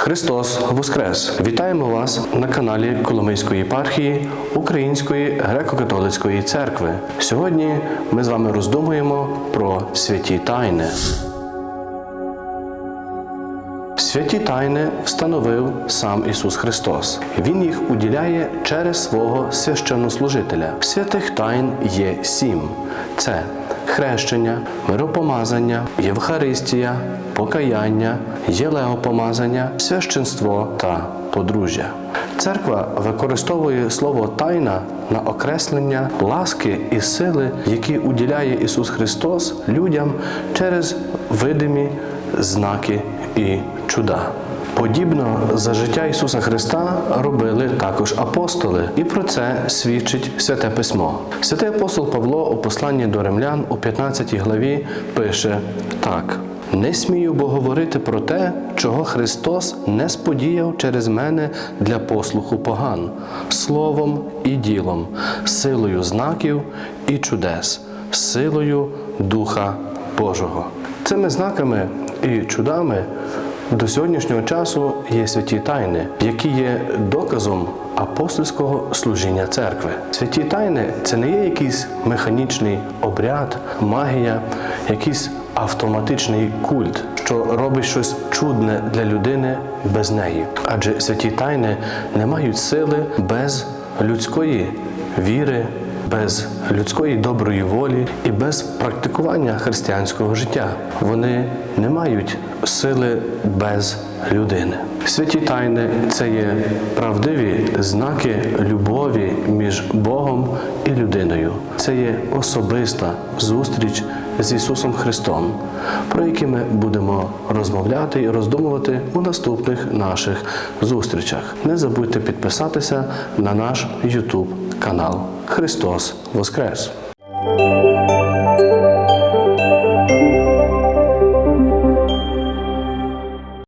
Христос Воскрес! Вітаємо вас на каналі Коломийської єпархії Української греко-католицької церкви. Сьогодні ми з вами роздумуємо про святі тайни. Святі тайни встановив сам Ісус Христос. Він їх уділяє через свого священнослужителя. Святих тайн є сім: це хрещення, миропомазання, Євхаристія, покаяння, єлеопомазання, священство та подружжя. Церква використовує слово тайна на окреслення ласки і сили, які уділяє Ісус Христос людям через видимі знаки і чуда. Подібно за життя Ісуса Христа робили також апостоли, і про це свідчить Святе Письмо. Святий апостол Павло у посланні до римлян у 15 главі пише так: не смію бо говорити про те, чого Христос не сподіяв через мене для послуху поган, словом і ділом, силою знаків і чудес, силою Духа Божого. Цими знаками і чудами до сьогоднішнього часу є святі тайни, які є доказом апостольського служіння церкви. Святі тайни це не є якийсь механічний обряд, магія, якийсь автоматичний культ, що робить щось чудне для людини без неї. Адже святі тайни не мають сили без людської віри, без людської доброї волі і без практикування християнського життя. Вони не мають сили без людини. Святі тайни це є правдиві знаки любові між Богом і людиною. Це є особиста зустріч з Ісусом Христом, про які ми будемо розмовляти і роздумувати у наступних наших зустрічах. Не забудьте підписатися на наш YouTube канал. Христос Воскрес!